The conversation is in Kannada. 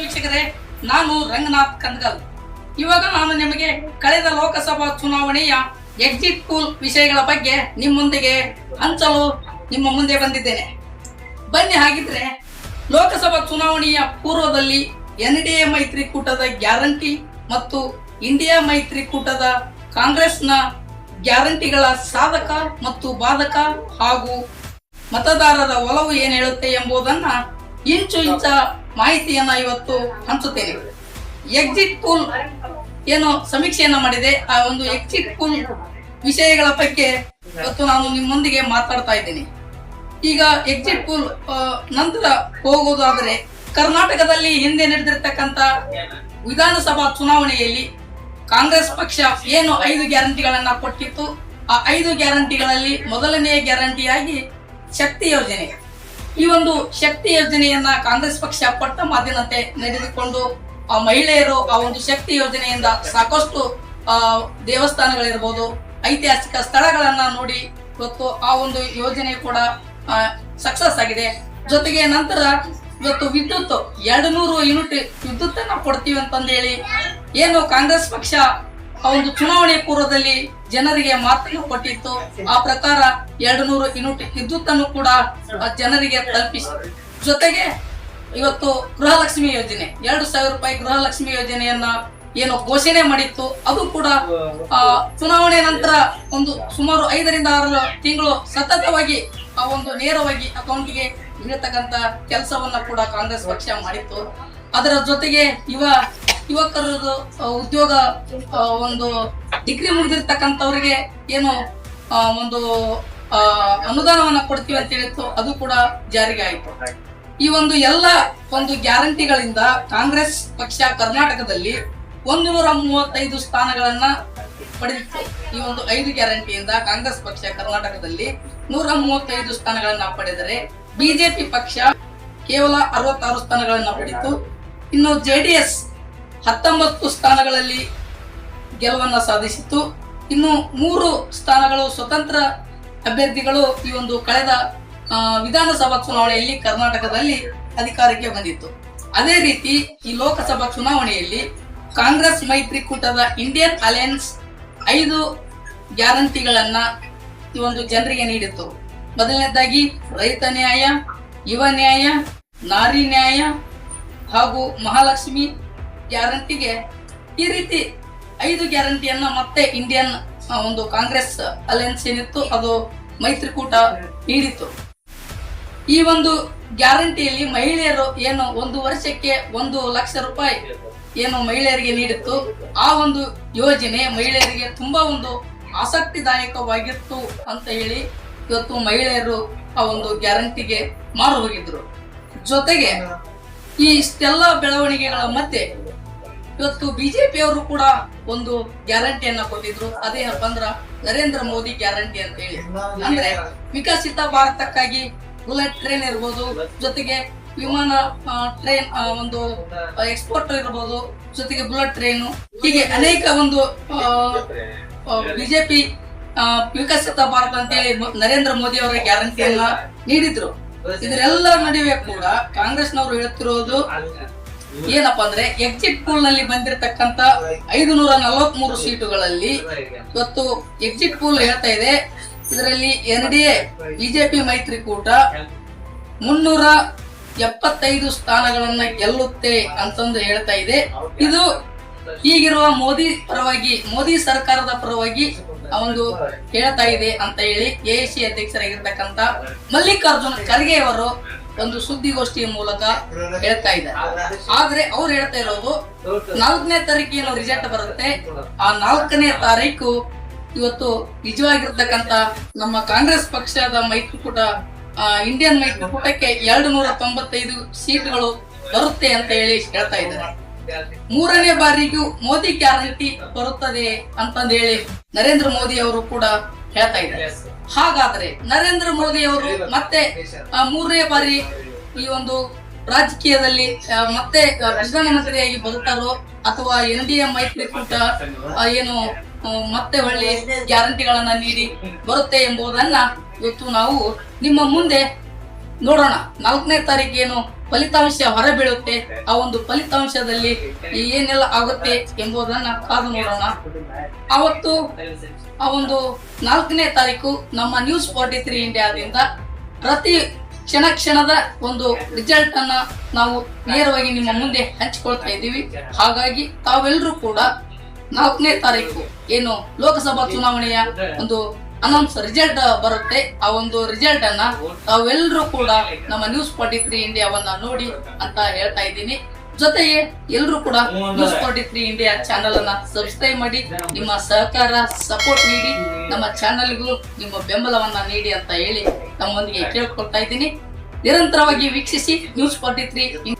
ವೀಕ್ಷಕರೇ, ನಾನು ರಂಗನಾಥ್ ಕಂದಗಲ್. ಇವಾಗ ನಾನು ನಿಮಗೆ ಕಳೆದ ಲೋಕಸಭಾ ಚುನಾವಣೆಯ ಎಕ್ಸಿಟ್ ಪೂಲ್ ವಿಷಯಗಳ ಬಗ್ಗೆ ನಿಮ್ಮೊಂದಿಗೆ ಹಂಚಲು ನಿಮ್ಮ ಮುಂದೆ ಬಂದಿದ್ದೇನೆ. ಬನ್ನಿ ಹಾಗಿದ್ರೆ, ಲೋಕಸಭಾ ಚುನಾವಣೆಯ ಪೂರ್ವದಲ್ಲಿ ಎನ್ ಡಿ ಎ ಮೈತ್ರಿಕೂಟದ ಗ್ಯಾರಂಟಿ ಮತ್ತು ಇಂಡಿಯಾ ಮೈತ್ರಿಕೂಟದ ಕಾಂಗ್ರೆಸ್ನ ಗ್ಯಾರಂಟಿಗಳ ಸಾಧಕ ಮತ್ತು ಬಾಧಕ ಹಾಗೂ ಮತದಾರರ ಒಲವು ಏನ್ ಹೇಳುತ್ತೆ ಎಂಬುದನ್ನ ಇಂಚು ಇಂಚ ಮಾಹಿತಿಯನ್ನ ಇವತ್ತು ಹಂಚುತ್ತೇನೆ. ಎಕ್ಸಿಟ್ ಪೂಲ್ ಏನು ಸಮೀಕ್ಷೆಯನ್ನ ಮಾಡಿದೆ. ಆ ಒಂದು ಎಕ್ಸಿಟ್ ಪೂಲ್ ವಿಷಯಗಳ ಬಗ್ಗೆ ಇವತ್ತು ನಾನು ನಿಮ್ಮೊಂದಿಗೆ ಮಾತಾಡ್ತಾ ಇದ್ದೇನೆ. ಈಗ ಎಕ್ಸಿಟ್ ಪೂಲ್ ನಂತರ ಹೋಗುವುದಾದರೆ ಕರ್ನಾಟಕದಲ್ಲಿ ಹಿಂದೆ ನಡೆದಿರ್ತಕ್ಕಂಥ ವಿಧಾನಸಭಾ ಚುನಾವಣೆಯಲ್ಲಿ ಕಾಂಗ್ರೆಸ್ ಪಕ್ಷ ಏನು ಐದು ಗ್ಯಾರಂಟಿಗಳನ್ನ ಕೊಟ್ಟಿತ್ತು, ಆ ಐದು ಗ್ಯಾರಂಟಿಗಳಲ್ಲಿ ಮೊದಲನೆಯ ಗ್ಯಾರಂಟಿಯಾಗಿ ಶಕ್ತಿ ಯೋಜನೆ. ಈ ಒಂದು ಶಕ್ತಿ ಯೋಜನೆಯನ್ನ ಕಾಂಗ್ರೆಸ್ ಪಕ್ಷ ಪಟ್ಟ ಮಾತಿನಂತೆ ನಡೆದುಕೊಂಡು, ಆ ಮಹಿಳೆಯರು ಆ ಒಂದು ಶಕ್ತಿ ಯೋಜನೆಯಿಂದ ಸಾಕಷ್ಟು ದೇವಸ್ಥಾನಗಳಿರ್ಬೋದು, ಐತಿಹಾಸಿಕ ಸ್ಥಳಗಳನ್ನ ನೋಡಿ ಇವತ್ತು ಆ ಒಂದು ಯೋಜನೆ ಕೂಡ ಸಕ್ಸಸ್ ಆಗಿದೆ. ಜೊತೆಗೆ ನಂತರ ಇವತ್ತು ವಿದ್ಯುತ್, ಎರಡು ನೂರು ಯೂನಿಟ್ ವಿದ್ಯುತ್ ಅನ್ನ ಕೊಡ್ತೀವಿ ಅಂತಂದೇಳಿ, ಏನು ಕಾಂಗ್ರೆಸ್ ಪಕ್ಷ ಆ ಒಂದು ಚುನಾವಣೆ ಪೂರ್ವದಲ್ಲಿ ಜನರಿಗೆ ಮಾತನ್ನು ಕೊಟ್ಟಿತ್ತು. ಆ ಪ್ರಕಾರ ಎರಡು ನೂರು ಯೂನಿಟ್ ವಿದ್ಯುತ್ ಅನ್ನು ಕೂಡ ಜನರಿಗೆ ತಲುಪಿಸಿ ಜೊತೆಗೆ ಇವತ್ತು ಗೃಹಲಕ್ಷ್ಮಿ ಯೋಜನೆ, ಎರಡು ಸಾವಿರ ರೂಪಾಯಿ ಗೃಹಲಕ್ಷ್ಮಿ ಯೋಜನೆಯನ್ನ ಏನು ಘೋಷಣೆ ಮಾಡಿತ್ತು. ಅದು ಕೂಡ ಚುನಾವಣೆ ನಂತರ ಒಂದು ಸುಮಾರು ಐದರಿಂದ ಆರು ತಿಂಗಳು ಸತತವಾಗಿ ಆ ಒಂದು ನೇರವಾಗಿ ಅಕೌಂಟ್ಗೆ ಬೀಳತಕ್ಕಂತ ಕೆಲಸವನ್ನ ಕೂಡ ಕಾಂಗ್ರೆಸ್ ಪಕ್ಷ ಮಾಡಿತ್ತು. ಅದರ ಜೊತೆಗೆ ಯುವ ಯುವಕರ ಉದ್ಯೋಗ ಒಂದು ಡಿಗ್ರಿ ಮುಗಿದಿರ್ತಕ್ಕಂಥವ್ರಿಗೆ ಏನು ಒಂದು ಅನುದಾನವನ್ನ ಕೊಡ್ತೀವಿ ಅಂತ ಹೇಳಿತ್ತು, ಅದು ಕೂಡ ಜಾರಿಗೆ ಆಯಿತು. ಈ ಒಂದು ಎಲ್ಲ ಒಂದು ಗ್ಯಾರಂಟಿಗಳಿಂದ ಕಾಂಗ್ರೆಸ್ ಪಕ್ಷ ಕರ್ನಾಟಕದಲ್ಲಿ ಒಂದು ಮೂವತ್ತೈದು ಸ್ಥಾನಗಳನ್ನ ಪಡೆದಿತ್ತು. ಈ ಒಂದು ಐದು ಗ್ಯಾರಂಟಿಯಿಂದ ಕಾಂಗ್ರೆಸ್ ಪಕ್ಷ ಕರ್ನಾಟಕದಲ್ಲಿ ನೂರ ಮೂವತ್ತೈದು ಸ್ಥಾನಗಳನ್ನ ಪಡೆದರೆ ಬಿಜೆಪಿ ಪಕ್ಷ ಕೇವಲ ಅರವತ್ತಾರು ಸ್ಥಾನಗಳನ್ನ ಪಡೆಯಿತು ಇನ್ನು ಜೆ ಡಿ ಎಸ್ ಹತ್ತೊಂಬತ್ತು ಸ್ಥಾನಗಳಲ್ಲಿ ಗೆಲುವನ್ನು ಸಾಧಿಸಿತ್ತು. ಇನ್ನು ಮೂರು ಸ್ಥಾನಗಳು ಸ್ವತಂತ್ರ ಅಭ್ಯರ್ಥಿಗಳು ಈ ಒಂದು ಕಳೆದ ವಿಧಾನಸಭಾ ಚುನಾವಣೆಯಲ್ಲಿ ಕರ್ನಾಟಕದಲ್ಲಿ ಅಧಿಕಾರಕ್ಕೆ ಬಂದಿತ್ತು. ಅದೇ ರೀತಿ ಈ ಲೋಕಸಭಾ ಚುನಾವಣೆಯಲ್ಲಿ ಕಾಂಗ್ರೆಸ್ ಮೈತ್ರಿಕೂಟದ ಇಂಡಿಯನ್ ಅಲಯನ್ಸ್ ಐದು ಗ್ಯಾರಂಟಿಗಳನ್ನ ಈ ಒಂದು ಜನರಿಗೆ ನೀಡಿತ್ತು. ಮೊದಲನೇದಾಗಿ ರೈತ ನ್ಯಾಯ, ಯುವ ನ್ಯಾಯ, ನಾರಿ ನ್ಯಾಯ ಹಾಗೂ ಮಹಾಲಕ್ಷ್ಮಿ ಗ್ಯಾರಂಟಿಗೆ ಈ ರೀತಿ ಐದು ಗ್ಯಾರಂಟಿಯನ್ನ ಮತ್ತೆ ಇಂಡಿಯನ್ ಒಂದು ಕಾಂಗ್ರೆಸ್ ಅಲೆನ್ಸ್ ಏನಿತ್ತು, ಅದು ಮೈತ್ರಿಕೂಟ ನೀಡಿತ್ತು. ಈ ಒಂದು ಗ್ಯಾರಂಟಿಯಲ್ಲಿ ಮಹಿಳೆಯರು ಏನು ಒಂದು ವರ್ಷಕ್ಕೆ ಒಂದು ಲಕ್ಷ ರೂಪಾಯಿ ಏನು ಮಹಿಳೆಯರಿಗೆ ನೀಡಿತ್ತು, ಆ ಒಂದು ಯೋಜನೆ ಮಹಿಳೆಯರಿಗೆ ತುಂಬಾ ಒಂದು ಆಸಕ್ತಿದಾಯಕವಾಗಿತ್ತು ಅಂತ ಹೇಳಿ ಇವತ್ತು ಮಹಿಳೆಯರು ಆ ಒಂದು ಗ್ಯಾರಂಟಿಗೆ ಮಾರು ಹೋಗಿದ್ರು. ಜೊತೆಗೆ ಈ ಇಷ್ಟೆಲ್ಲ ಬೆಳವಣಿಗೆಗಳ ಮಧ್ಯೆ ಇವತ್ತು ಬಿಜೆಪಿಯವರು ಕೂಡ ಒಂದು ಗ್ಯಾರಂಟಿಯನ್ನ ಕೊಟ್ಟಿದ್ರು. ಅದೇನಪ್ಪ ಅಂದ್ರ ನರೇಂದ್ರ ಮೋದಿ ಗ್ಯಾರಂಟಿ ಅಂತ ಹೇಳಿ. ಅಂದ್ರೆ ವಿಕಸಿತ ಭಾರತಕ್ಕಾಗಿ ಬುಲೆಟ್ ಟ್ರೈನ್ ಇರ್ಬೋದು, ಜೊತೆಗೆ ವಿಮಾನ ಟ್ರೈನ್ ಒಂದು ಎಕ್ಸ್ಪೋರ್ಟ್ ಇರ್ಬೋದು, ಜೊತೆಗೆ ಬುಲೆಟ್ ಟ್ರೈನ್. ಹೀಗೆ ಅನೇಕ ಒಂದು ಬಿಜೆಪಿ ವಿಕಸಿತ ಭಾರತ ಅಂತ ಹೇಳಿ ನರೇಂದ್ರ ಮೋದಿ ಅವರ ಗ್ಯಾರಂಟಿಯನ್ನ ನೀಡಿದ್ರು. ಇದರೆಲ್ಲ ನಡುವೆ ಕೂಡ ಕಾಂಗ್ರೆಸ್ನವರು ಹೇಳ್ತಿರೋದು ಏನಪ್ಪಾ ಅಂದ್ರೆ ಎಕ್ಸಿಟ್ ಪೋಲ್ನಲ್ಲಿ ಬಂದಿರತಕ್ಕಂತ ಐದು ನೂರ ನಲವತ್ ಮೂರು ಸೀಟುಗಳಲ್ಲಿ ಇವತ್ತು ಎಕ್ಸಿಟ್ ಪೂಲ್ ಹೇಳ್ತಾ ಇದೆ. ಇದರಲ್ಲಿ ಎನ್ ಡಿ ಎ ಬಿಜೆಪಿ ಮೈತ್ರಿಕೂಟ ಮುನ್ನೂರ ಎಪ್ಪತ್ತೈದು ಸ್ಥಾನಗಳನ್ನ ಗೆಲ್ಲುತ್ತೆ ಅಂತಂದು ಹೇಳ್ತಾ ಇದೆ. ಇದು ಈಗಿರುವ ಮೋದಿ ಪರವಾಗಿ, ಮೋದಿ ಸರ್ಕಾರದ ಪರವಾಗಿ ಒಂದು ಹೇಳ್ತಾ ಇದೆ ಅಂತ ಹೇಳಿ ಎಸಿ ಅಧ್ಯಕ್ಷರಾಗಿರ್ತಕ್ಕಂತ ಮಲ್ಲಿಕಾರ್ಜುನ್ ಖರ್ಗೆ ಅವರು ಒಂದು ಸುದ್ದಿಗೋಷ್ಠಿಯ ಮೂಲಕ ಹೇಳ್ತಾ ಇದ್ದಾರೆ ಆದ್ರೆ ಅವ್ರು ಹೇಳ್ತಾ ಇರೋದು ನಾಲ್ಕನೇ ತಾರೀಕು ಏನೋ ರಿಸಲ್ಟ್ ಬರುತ್ತೆ. ಆ ನಾಲ್ಕನೇ ತಾರೀಕು ಇವತ್ತು ನಿಜವಾಗಿರ್ತಕ್ಕಂತ ನಮ್ಮ ಕಾಂಗ್ರೆಸ್ ಪಕ್ಷದ ಮೈತ್ರಿಕೂಟ ಇಂಡಿಯನ್ ಮೈತ್ರಿಕೂಟಕ್ಕೆ ಎರಡು ನೂರ ತೊಂಬತ್ತೈದು ಸೀಟ್ಗಳು ಬರುತ್ತೆ ಅಂತ ಹೇಳಿ ಹೇಳ್ತಾ ಇದ್ದಾರೆ ಮೂರನೇ ಬಾರಿಗೂ ಮೋದಿ ಗ್ಯಾರಂಟಿ ಬರುತ್ತದೆ ಅಂತಂದೇಳಿ ನರೇಂದ್ರ ಮೋದಿ ಅವರು ಕೂಡ ಹೇಳ್ತಾ ಇದ್ದಾರೆ. ಹಾಗಾದ್ರೆ ನರೇಂದ್ರ ಮೋದಿ ಅವರು ಮತ್ತೆ ಮೂರನೇ ಬಾರಿ ಈ ಒಂದು ರಾಜಕೀಯದಲ್ಲಿ ಮತ್ತೆ ಪ್ರಧಾನಮಂತ್ರಿಯಾಗಿ ಬರುತ್ತಾರೋ ಅಥವಾ ಎನ್ ಡಿ ಎ ಮೈತ್ರಿಕೂಟ ಏನು ಮತ್ತೆ ಒಳ್ಳೆ ಗ್ಯಾರಂಟಿಗಳನ್ನ ನೀಡಿ ಬರುತ್ತೆ ಎಂಬುದನ್ನ ಇವತ್ತು ನಾವು ನಿಮ್ಮ ಮುಂದೆ ನೋಡೋಣ. ನಾಲ್ಕನೇ ತಾರೀಕು ಏನು ಫಲಿತಾಂಶ ಹೊರಬೀಳುತ್ತೆ ಆ ಒಂದು ಫಲಿತಾಂಶದಲ್ಲಿ ಏನೆಲ್ಲ ಆಗುತ್ತೆ ಎಂಬುದನ್ನ ಕಾದು ನೋಡೋಣ. ಅವತ್ತು ಆ ಒಂದು ನಾಲ್ಕನೇ ತಾರೀಕು ನಮ್ಮ ನ್ಯೂಸ್ ಫಾರ್ಟಿ ತ್ರೀ ಇಂಡಿಯಾದಿಂದ ಪ್ರತಿ ಕ್ಷಣ ಕ್ಷಣದ ಒಂದು ರಿಸಲ್ಟ್ ಅನ್ನ ನಾವು ನೇರವಾಗಿ ನಿಮ್ಮ ಮುಂದೆ ಹಂಚಿಕೊಳ್ತಾ ಇದ್ದೀವಿ. ಹಾಗಾಗಿ ತಾವೆಲ್ಲರೂ ಕೂಡ ನಾಲ್ಕನೇ ತಾರೀಕು ಏನು ಲೋಕಸಭಾ ಚುನಾವಣೆಯ ಒಂದು ಅನೌನ್ಸ್ ರಿಸಲ್ಟ್ ಬರುತ್ತೆ. ಆ ಒಂದು ರಿಸಲ್ಟ್ ಅನ್ನ ತಾವೆಲ್ಲರೂ ಕೂಡ ನಮ್ಮ ನ್ಯೂಸ್ ಫಾರ್ಟಿ ತ್ರೀ ಇಂಡಿಯಾವನ್ನ ನೋಡಿ ಅಂತ ಹೇಳ್ತಾ ಇದ್ದೀನಿ. ಜೊತೆಗೆ ಎಲ್ಲರೂ ಕೂಡ news forty three India channel ಅನ್ನ ಸಬ್ಸ್ಕ್ರೈಬ್ ಮಾಡಿ, ನಿಮ್ಮ ಸಹಕಾರ ಸಪೋರ್ಟ್ ನೀಡಿ, ನಮ್ಮ ಚಾನೆಲ್ಗೂ ನಿಮ್ಮ ಬೆಂಬಲವನ್ನ ನೀಡಿ ಅಂತ ಹೇಳಿ ತಮ್ಮೊಂದಿಗೆ ಕೇಳ್ಕೊಳ್ತಾ ಇದ್ದೀನಿ. ನಿರಂತರವಾಗಿ ವೀಕ್ಷಿಸಿ ನ್ಯೂಸ್ ಫಾರ್ಟಿ ತ್ರೀ